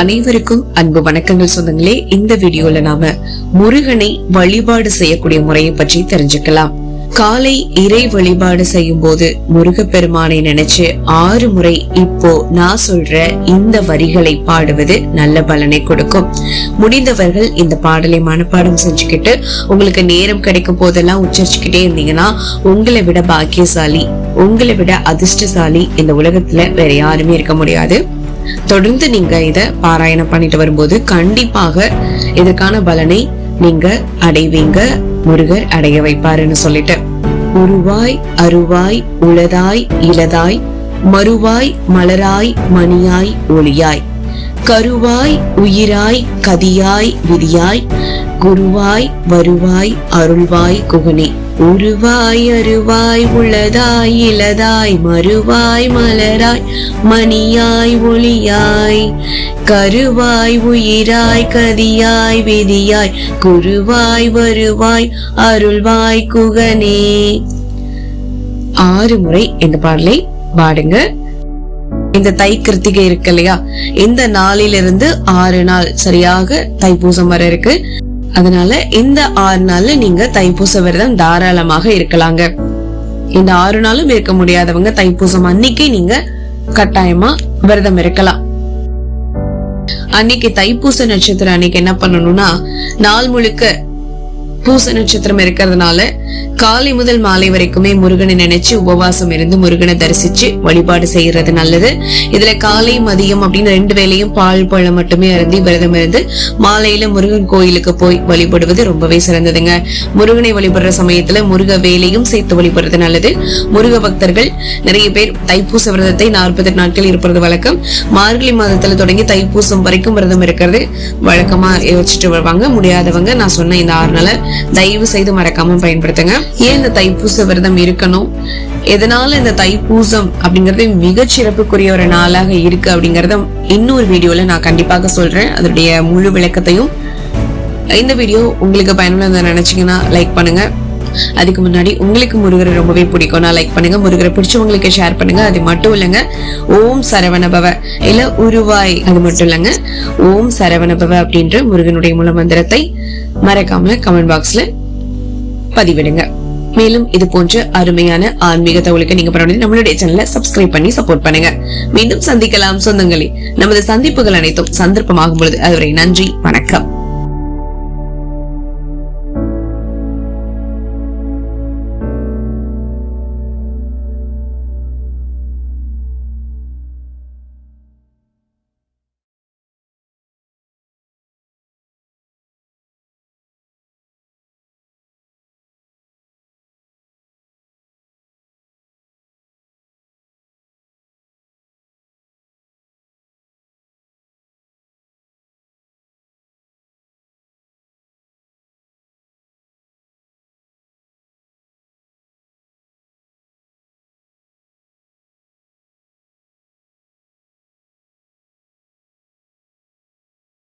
அனைவருக்கும் அன்பு வணக்கங்கள் சொந்தங்களே. இந்த வீடியோல நாம முருகனை வழிபாடு செய்யக்கூடிய முறையை பற்றி தெரிஞ்சுக்கலாம். காலை இறை வழிபாடு செய்யும் போது முருகப்பெருமானை நினைச்சு ஆறு முறை இப்போ நான் சொல்ற இந்த வரிகளை பாடுவது நல்ல பலனை கொடுக்கும். முடிந்தவர்கள் இந்த பாடலை மனப்பாடம் செஞ்சுக்கிட்டு உங்களுக்கு நேரம் கிடைக்கும் போதெல்லாம் உச்சரிச்சுக்கிட்டே இருந்தீங்கன்னா உங்களை விட பாக்கியசாலி உங்களை விட அதிர்ஷ்டசாலி இந்த உலகத்துல வேற யாருமே இருக்க முடியாது. தொடர்ந்து நீங்க இதை பாராயணம் பண்ணிட்டு வரும்போது கண்டிப்பாக இதற்கான பலனை நீங்க அடைவீங்க. முருகர் அடைய வைப்பாருன்னு சொல்லிட்டு. உருவாய் அருவாய் உளதாய் இளதாய் மறுவாய் மலராய் மணியாய் ஒளியாய். கருவாய் உயிராய் கதியாய் விதியாய். குருவாய் வருவாய் அருள்வாய் குகனே. உருவாய் அருவாய் உள்ளதாய் இளதாய் மறுவாய் மலராய் மணியாய் ஒளியாய். கருவாய் உயிராய் கதியாய் விதியாய் குருவாய் வருவாய் அருள்வாய் குகனே. ஆறு முறை இந்த பாடலை பாடுங்க. இந்த தை கிருத்திகை இருக்கு இல்லையா? இந்த நாளிலிருந்து ஆறு நாள் சரியாக தைப்பூசம் வர இருக்கு. அதனால இந்த ஆறு நாள்ல நீங்க தைப்பூச விரதம் தாராளமாக இருக்கலாங்க. இந்த ஆறு நாளும் இருக்க முடியாதவங்க தைப்பூசம் அன்னைக்கு நீங்க கட்டாயமா விரதம் இருக்கலாம். அன்னைக்கு தைப்பூச நட்சத்திரம் அன்னைக்கு என்ன பண்ணணும்னா நாள் முழுக்க பூச நட்சத்திரம் இருக்கிறதுனால காலை முதல் மாலை வரைக்குமே முருகனை நினைச்சு உபவாசம் இருந்து முருகனை தரிசிச்சு வழிபாடு செய்யறது நல்லது. இதுல காலை மதியம் அப்படின்னு ரெண்டு வேலையும் பால் பழம் மட்டுமே அருந்தி விரதம் இருந்து மாலையில முருகன் கோயிலுக்கு போய் வழிபடுவது ரொம்பவே சிறந்ததுங்க. முருகனை வழிபடுற சமயத்துல முருக வேலையும் சேர்த்து வழிபடுறது நல்லது. முருக பக்தர்கள் நிறைய பேர் தைப்பூச விரதத்தை நாற்பது நாட்கள் இருப்பது வழக்கம். மார்கழி மாதத்துல தொடங்கி தைப்பூசம் வரைக்கும் விரதம் இருக்கிறது வழக்கமா வச்சுட்டு வருவாங்க. முடியாதவங்க நான் சொன்ன இந்த ஆறு நாளை தயவு செய்து மறக்காம பயன்படுத்துங்க. ஏன் இந்த தைப்பூச விரதம் இருக்கணும்? எதனால இந்த தைப்பூசம் அப்படிங்கறது மிக சிறப்புக்குரிய ஒரு நாளாக இருக்கு அப்படிங்கறத இன்னொரு வீடியோல நான் கண்டிப்பாக சொல்றேன். அதனுடைய முழு விளக்கத்தையும். இந்த வீடியோ உங்களுக்கு பயனுள்ளதை நினைச்சீங்கன்னா லைக் பண்ணுங்க. அதுக்கு முன்னாடி உங்களுக்கு முருகரை ரொம்பவே பிடிக்கும்னா லைக் பண்ணுங்க. முருகரை பிடிச்சவங்களுக்கு ஷேர் பண்ணுங்க. அது மட்டும் இல்லைங்க. ஓம் சரவணபவ இல்ல உருவாய். அது மட்டும் இல்லைங்க. ஓம் சரவணபவ அப்படின்ற முருகனுடைய மூல மந்திரத்தை மறக்காம கமெண்ட் பாக்ஸ்ல பதிவிடுங்க. மேலும் இது போன்ற அருமையான ஆன்மீக தகவலுக்கு நீங்க பரவாயில்ல நம்மளுடைய சேனலை சப்ஸ்கிரைப் பண்ணி சப்போர்ட் பண்ணுங்க. மீண்டும் சந்திக்கலாம் சொந்தங்களே. நமது சந்திப்புகள் அனைத்தும் சந்தர்ப்பமாகும் பொழுது. அதுவரை நன்றி. வணக்கம்.